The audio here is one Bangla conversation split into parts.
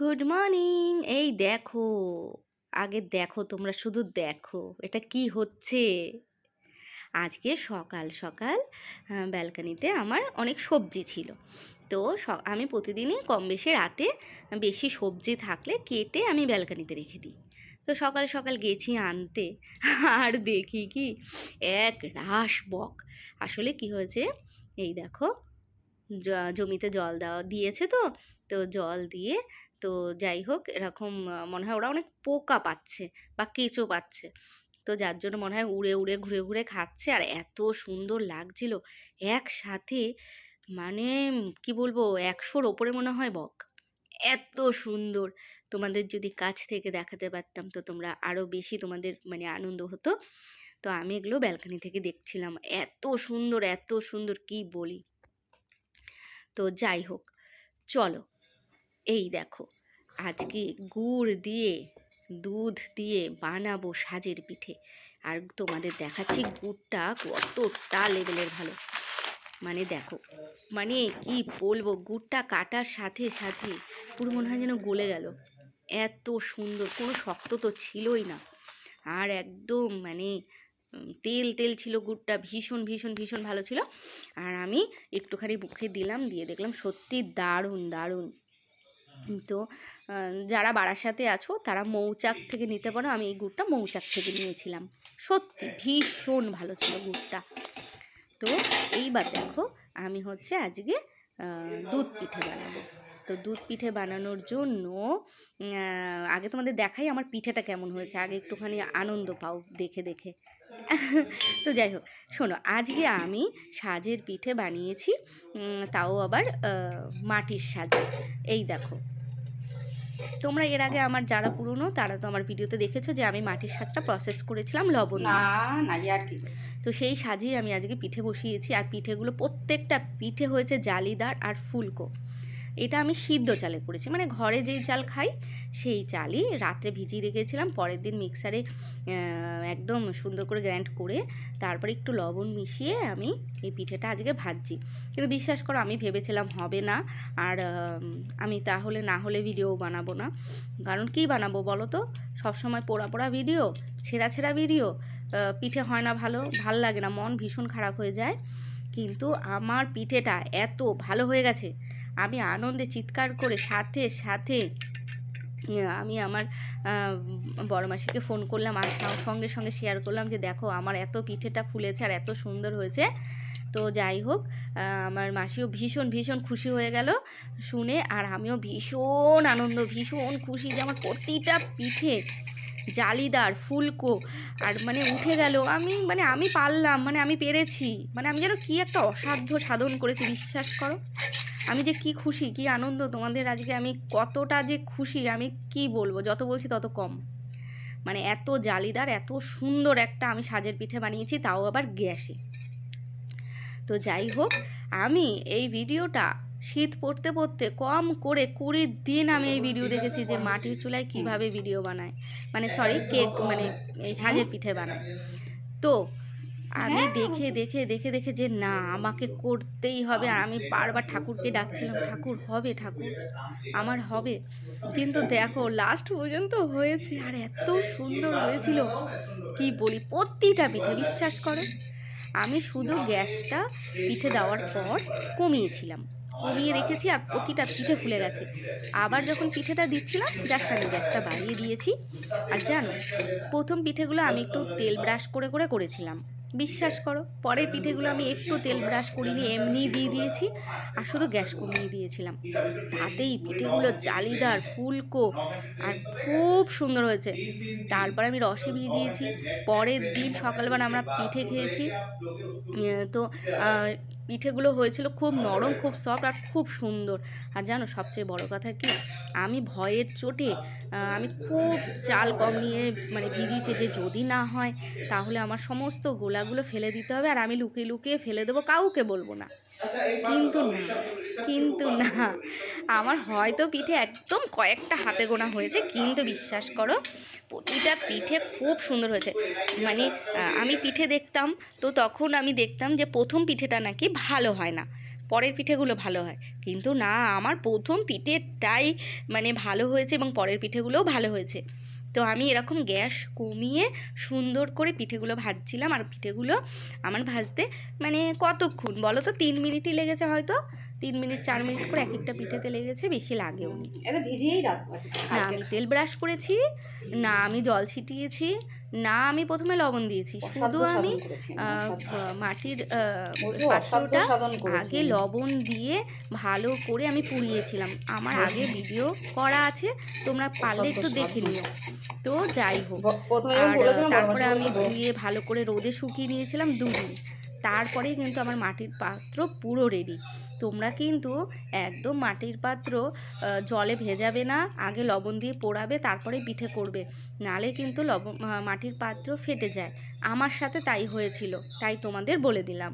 গুড মর্নিং এই দেখো, আগে দেখো, তোমরা শুধু দেখো, এটা কি হচ্ছে? আজকে সকাল সকাল ব্যালকানিতে আমার অনেক সবজি ছিল। তো আমি প্রতিদিনই কম বেশি রাতে বেশি সবজি থাকলে কেটে আমি ব্যালকানিতে রেখে দিই। তো সকাল সকাল গেছি আনতে, আর দেখি কি, এক রাস বক। আসলে কি হয়েছে? এই দেখো জমিতে জল দেওয়া, দিয়েছে তো তো জল দিয়ে, তো যাই হোক, এরকম মনে হয় ওরা অনেক পোকা পাচ্ছে বা কেঁচো পাচ্ছে। তো যার জন্য মনে হয় উড়ে উড়ে, ঘুরে ঘুরে খাচ্ছে। আর এত সুন্দর লাগছিল, একসাথে মানে কি বলব, একশোর ওপরে মনে হয় বক। এত সুন্দর! তোমাদের যদি কাছ থেকে দেখাতে পারতাম, তো তোমরা আরও বেশি তোমাদের মানে আনন্দ হতো। তো আমি এগুলো ব্যালকানি থেকে দেখছিলাম। এত সুন্দর এত সুন্দর, কি বলি? তো যাই হোক, চলো। এই দেখো, আজকে গুড় দিয়ে, দুধ দিয়ে বানাবো সাজের পিঠে। আর তোমাদের দেখাচ্ছি গুড়টা কতটা লেভেলের ভালো। মানে দেখো মানে কি বলব, গুড়টা কাটার সাথে সাথে পুরো মনে হয় যেন গলে গেল। এত সুন্দর, কোনো শক্ত তো ছিলই না। আর একদম মানে তেল তেল ছিল, গুড়টা ভীষণ ভীষণ ভীষণ ভালো ছিল। আর আমি একটুখানি মুখে দিলাম, দিয়ে দেখলাম সত্যি দারুণ দারুণ। তো যারা বারাসাতে আছো, তারা মৌচাক থেকে নিতে পারো। আমি এই গুড়টা মৌচাক থেকে নিয়েছিলাম। সত্যি ভীষণ ভালো ছিল গুড়টা। তো, এইবার দেখো, আমি হচ্ছে আজকে দুধ পিঠে বানাবো। তো, দুধ পিঠে বানানোর জন্য আগে তোমাদের দেখাই আমার পিঠেটা কেমন হয়েছে। আগে একটুখানি আনন্দ পাও দেখে দেখে। তো যাই হোক শোনো আজকে আমি সাজের পিঠে বানিয়েছি তাও আবার মাটির সাজে। এই দেখো। তোমরা এর আগে আমার যারা পুরনো তারা তো আমার ভিডিওতে দেখেছ যে আমি মাটির সাজটা প্রসেস করেছিলাম লবণ তো সেই সাজিয়ে আমি আজকে পিঠে বসিয়েছি আর পিঠেগুলো প্রত্যেকটা পিঠে হয়েছে জালিদার আর ফুলকো। এটা আমি সিদ্ধ চালে করেছি। মানে ঘরে যেই চাল খাই, সেই চালই রাত্রে ভিজিয়ে রেখেছিলাম। পরের দিন মিক্সারে একদম সুন্দর করে গ্র্যান্ড করে তারপরে একটু লবণ মিশিয়ে আমি এই পিঠেটা আজকে ভাজছি। কিন্তু বিশ্বাস করো, আমি ভেবেছিলাম হবে না। আর আমি তাহলে না হলে ভিডিও বানাবো না। কারণ কি বানাবো বলো তো? সবসময় পোড়া পোড়া ভিডিও ছেঁড়া ছেঁড়া ভিডিও পিঠে হয় না ভালো, ভালো লাগে না, মন ভীষণ খারাপ হয়ে যায়। কিন্তু আমার পিঠেটা এত ভালো হয়ে গেছে আমি আনন্দে চিৎকার করে সাথে সাথে আমি আমার বড় মাসিকে ফোন করলাম আর সঙ্গে সঙ্গে শেয়ার করলাম যে দেখো আমার এত পিঠেটা ফুলেছে আর এত সুন্দর হয়েছে। তো যাই হোক আমার মাসিও ভীষণ ভীষণ খুশি হয়ে গেল শুনে আর আমিও ভীষণ আনন্দ, ভীষণ খুশি যে আমার প্রতিটা পিঠে জালিদার, ফুলকো আর মানে উঠে গেল। আমি মানে আমি পারলাম মানে আমি পেরেছি। মানে আমি যেন কি একটা অসাধ্য সাধন করেছি, বিশ্বাস করো। আমি যে কি খুশি, কি আনন্দ তোমাদের আজকে, আমি কতটা যে খুশি, আমি কি বলব? যত বলছি তত কম। মানে এত জালিদার, এত সুন্দর একটা আমি সাজের পিঠে বানিয়েছি, তাও আবার গ্যাসে। তো যাই হোক, আমি এই ভিডিওটা শীত পড়তে পড়তে কম করে কুড়ি দিন আমি এই ভিডিও দেখেছি যে মাটির চুলায় কীভাবে ভিডিও বানায়। মানে সরি কেক মানে এই সাজের পিঠে বানায়। তো আমি দেখে দেখে দেখে দেখে যে না আমাকে করতেই হবে আর আমি বারবার ঠাকুরকে ডাকছিলাম ঠাকুর হবে ঠাকুর আমার হবে। কিন্তু দেখো লাস্ট পর্যন্ত হয়েছে আর এত সুন্দর হয়েছিল। কি বলি প্রতিটা পিঠে বিশ্বাস করো। আমি শুধু গ্যাসটা পিঠে দেওয়ার পর কমিয়েছিলাম। কমিয়ে রেখেছি আর প্রতিটা পিঠে ফুলে গেছে। আবার যখন পিঠেটা দিচ্ছিলাম জাস্ট আমি গ্যাসটা বাড়িয়ে দিয়েছি। আর জানো প্রথম পিঠেগুলো আমি একটু তেল ব্রাশ করে করে করেছিলাম। বিশ্বাস করো, পরের পিঠেগুলো আমি একটু তেল ব্রাশ করিনি এমনি দিয়ে দিয়েছি আর শুধু গ্যাস কমিয়ে দিয়েছিলাম। তাতেই পিঠেগুলো জালিদার ফুলকো আর খুব সুন্দর হয়েছে। তারপর আমি রসে ভিজিয়েছি, পরের দিন সকালবেলা আমরা পিঠে খেয়েছি। তো পিঠেগুলো হয়েছিল খুব নরম খুব সফট আর খুব সুন্দর। আর জানো সবচেয়ে বড় কথা কি? আমি ভয়ের চোটে আমি খুব চাল কম নিয়ে মানে ভিজিয়েছি যে যদি না হয় তাহলে আমার সমস্ত গোলাগুলো ফেলে দিতে হবে আর আমি লুকিয়ে লুকিয়ে ফেলে দেবো কাউকে বলব না। কিন্তু না কিন্তু না। আমার হয়তো পিঠে একদম কয়েকটা হাতে গোনা হয়েছে কিন্তু বিশ্বাস করো প্রতিটা পিঠে খুব সুন্দর হয়েছে। মানে আমি পিঠে দেখতাম তো তখন আমি দেখতাম যে প্রথম পিঠেটা নাকি ভালো হয় না পরের পিঠেগুলো ভালো হয়। কিন্তু না আমার প্রথম পিঠেটাই মানে ভালো হয়েছে এবং পরের পিঠেগুলোও ভালো হয়েছে। তো আমি এরকম গ্যাস কমিয়ে সুন্দর করে পিঠেগুলো ভাজছিলাম আর পিঠেগুলো আমার ভাজতে মানে কতক্ষণ? বলো তো তিন মিনিটই লেগেছে হয়তো? তিন মিনিট চার মিনিট করে এক একটা পিঠেতে লেগেছে বেশি লাগেও নি ভিজিয়েই রাখব না আমি তেল ব্রাশ করেছি না আমি জল ছিটিয়েছি না আমি প্রথমে লবণ দিয়েছি। শুধু আমি মাটির পাত্রটা আগে লবণ দিয়ে ভালো করে আমি পুড়িয়েছিলাম। আমার আগে ভিডিও করা আছে তোমরা পারলে একটু দেখে নিও। তো যাই হোক আর তারপরে আমি ধুয়ে ভালো করে রোদে শুকিয়ে নিয়েছিলাম দুদিন। তারপরেই কিন্তু আমার মাটির পাত্র পুরো রেডি তোমরা কিন্তু একদম মাটির পাত্র জলে ভেজাবে না, আগে লবণ দিয়ে পোড়াবে, তারপরে পিঠে করবে। নালে কিন্তু লবণ মাটির পাত্র ফেটে যায়। আমার সাথে তাই হয়েছিল, তাই তোমাদের বলে দিলাম।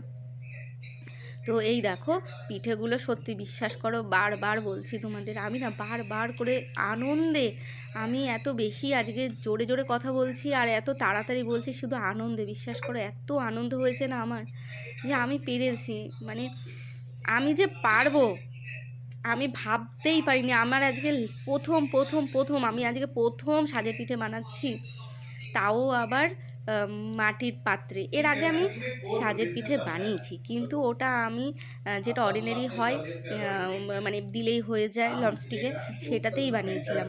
তো এই দেখো, পিঠেগুলো সত্যি বিশ্বাস করো, বারবার বলছি তোমাদের, আমি না বারবার করে আনন্দে, আমি এত বেশি আজকে জোরে জোরে কথা বলছি আর এত তাড়াতাড়ি বলছি, শুধু আনন্দে, বিশ্বাস করো, এত আনন্দ হয়েছে না আমার, যে আমি পেরেছি মানে আমি যে পারব, আমি ভাবতেই পারিনি, আমার আজকে প্রথম প্রথম প্রথম, আমি আজকে প্রথম সাজের পিঠে বানাচ্ছি, তাও আবার মাটির পাত্রে। এর আগে আমি সাজের পিঠে বানিয়েছি, কিন্তু ওটা আমি যেটা অর্ডিনারি হয় মানে দিলেই হয়ে যায় ননস্টিকে সেটাতেই বানিয়েছিলাম।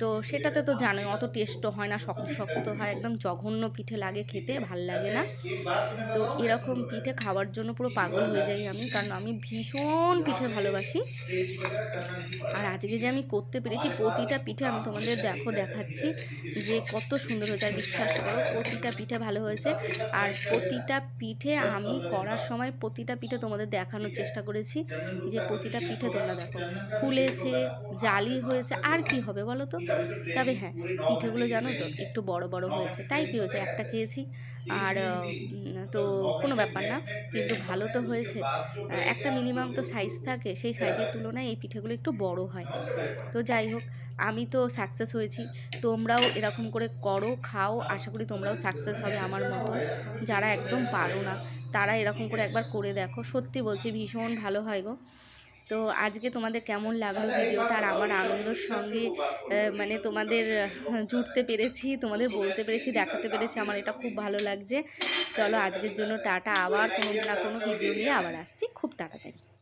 তো সেটাতে তো জানোই, অত টেস্টও হয় না, শক্ত শক্ত হয়, একদম জঘন্য পিঠে লাগে খেতে, ভালো লাগে না। তো এরকম পিঠে খাওয়ার জন্য পুরো পাগল হয়ে যাই আমি, কারণ আমি ভীষণ পিঠে ভালোবাসি। আর আজকে যে আমি করতে পেরেছি, প্রতিটা পিঠে আমি তোমাদের দেখো দেখাচ্ছি, যে কত সুন্দর হয়েছে আর বিশ্বাস করো, প্রতিটা পিঠে ভালো হয়েছে। আর প্রতিটা পিঠে আমি করার সময় প্রতিটা পিঠে তোমাদের দেখানোর চেষ্টা করেছি যে প্রতিটা পিঠে তোমরা দেখো, ফুলেছে, জালি হয়েছে, আর কি হবে বলো তো? তবে হ্যাঁ পিঠেগুলো জানো তো, একটু বড় বড় হয়েছে, তাই কি হয়েছে? একটা খেয়েছি আর তো কোনো ব্যাপার না কিন্তু ভালো তো হয়েছে। একটা মিনিমাম তো সাইজ থাকে সেই সাইজের তুলনায় এই পিঠেগুলো একটু বড় হয়। তো যাই হোক আমি তো সাকসেস হয়েছি। তোমরাও এরকম করে করো খাও আশা করি তোমরাও সাকসেস হবে আমার মতো। যারা একদম পারো না তারা এরকম করে একবার করে দেখো। সত্যি বলছি ভীষণ ভালো হয় গো। তো আজকে তোমাদের কেমন লাগল ভিডিওটা আর আমার আনন্দের সঙ্গে মানে তোমাদের জুটতে জুড়তে পেরেছি তোমাদের বলতে পেরেছি দেখাতে পেরেছি আমার এটা খুব ভালো লাগছে। চলো আজকের জন্য টাটা আবার কোনো না কোনো ভিডিও নিয়ে আবার আসছি। খুব তাড়াতাড়ি।